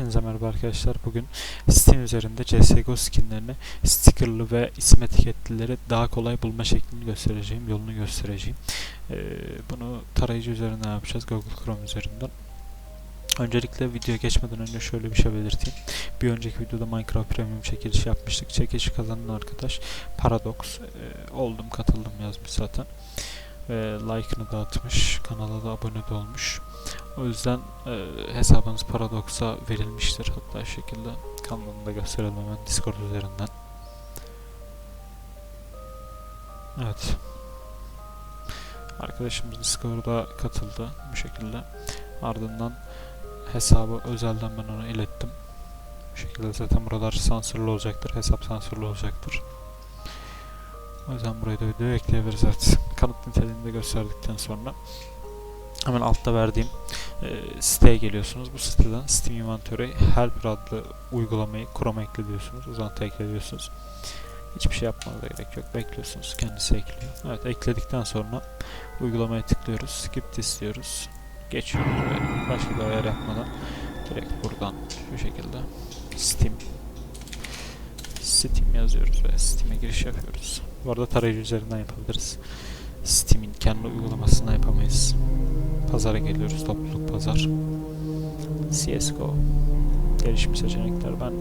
Hepinize merhaba arkadaşlar. Bugün Steam üzerinde CSGO skinlerini stickerlı ve isim etiketlileri daha kolay bulma şeklini göstereceğim, yolunu göstereceğim. Ee, bunu tarayıcı üzerinden yapacağız, Google Chrome üzerinden. Öncelikle video geçmeden önce şöyle bir şey belirteyim. Bir önceki videoda Minecraft Premium çekilişi yapmıştık. Çekilişi kazanan arkadaş Paradox. Ee, oldum, katıldım yazmış zaten. Ee, like'ını da atmış, kanala da abone de olmuş. O yüzden e, hesabınız Paradox'a verilmiştir. Hatta şekilde kanalını da gösterelim hemen Discord üzerinden. Evet. Arkadaşımız Discord'a katıldı bu şekilde. Ardından hesabı özelden ben ona ilettim. Bu şekilde zaten buralar sansürlü olacaktır. Hesap sansürlü olacaktır. O yüzden burayı da videoya ekleyebiliriz evet. Kanıt niteliğini de gösterdikten sonra hemen altta verdiğim e, siteye geliyorsunuz. Bu siteden Steam Inventory Helper adlı uygulamayı Chrome'a ekliyorsunuz. Uzantı ekliyorsunuz. Hiçbir şey yapmanıza gerek yok. Bekliyorsunuz. Kendisi ekliyor. Evet ekledikten sonra uygulamaya tıklıyoruz. Skip this. Geçiyoruz böyle. Başka bir ayar yapmadan direkt buradan şu şekilde Steam Steam yazıyoruz ve Steam'e giriş yapıyoruz. Bu arada tarayıcı üzerinden yapabiliriz. Steam'in kendi uygulamasından yapamayız. Pazara geliyoruz, topluluk pazar. CSGO. Gelişmiş seçenekler. Ben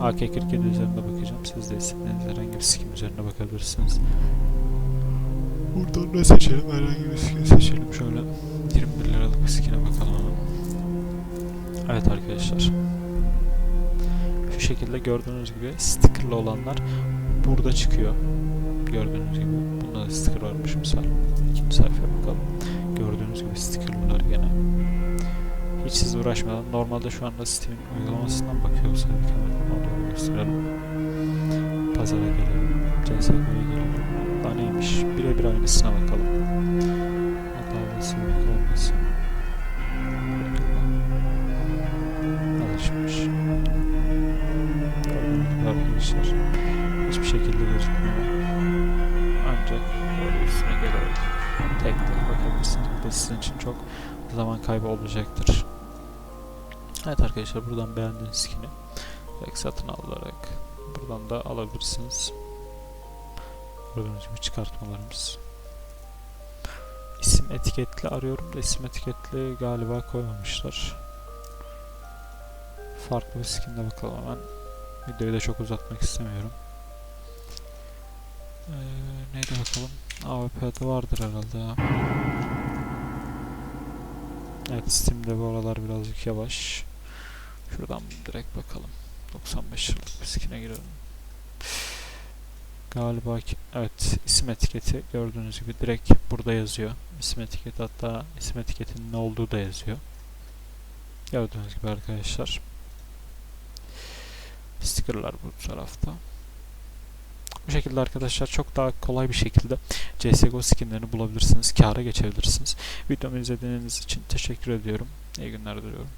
AK-47 üzerinde bakacağım. Siz de istediğiniz herhangi bir skin üzerine bakabilirsiniz. Buradan ne seçelim? Herhangi bir skin seçelim. Şöyle 21 liralık bir skin'e bakalım hemen. Evet arkadaşlar. Şu şekilde gördüğünüz gibi stickerlı olanlar burada çıkıyor. Gördüğünüz gibi bunda da sticker varmış misal. İkinci sayfaya bakalım. Gördüğünüz gibi stickerlar gene. Hiç siz uğraşmadan normalde şu anda Steam'in uygulamasından bakıyoruz. Hadi hemen orada gösterelim. Pazara gelelim. CSGO'ya gelelim. Daha neymiş? Birebir aynısına bakalım. Hatalı silik olmasın. Alışmış. Arkadaşlar. Hiçbir şekilde gözükmüyor. Ancak böyle üstüne gelerek tek tek bakabilirsiniz. Bu da sizin için çok zaman kaybı olacaktır. Evet arkadaşlar buradan beğendiğiniz skin'i satın alarak buradan da alabilirsiniz. Gördüğünüz gibi çıkartmalarımız. İsim etiketli arıyorum da isim etiketli galiba koymamışlar. Farklı bir skinle bakalım hemen. Videoyu da çok uzatmak istemiyorum. Ee, neydi bakalım? AWP'de vardır herhalde ya. Evet Steam'de bu aralar birazcık yavaş. Şuradan direkt bakalım. 95 liralık bir skin'e girelim. Galiba ki evet isim etiketi gördüğünüz gibi direkt burada yazıyor. İsim etiketi hatta isim etiketinin ne olduğu da yazıyor. Gördüğünüz gibi arkadaşlar. Stickerlar bu tarafta. Bu şekilde arkadaşlar çok daha kolay bir şekilde CSGO skinlerini bulabilirsiniz. Kâra geçebilirsiniz. Videomu izlediğiniz için teşekkür ediyorum. İyi günler diliyorum.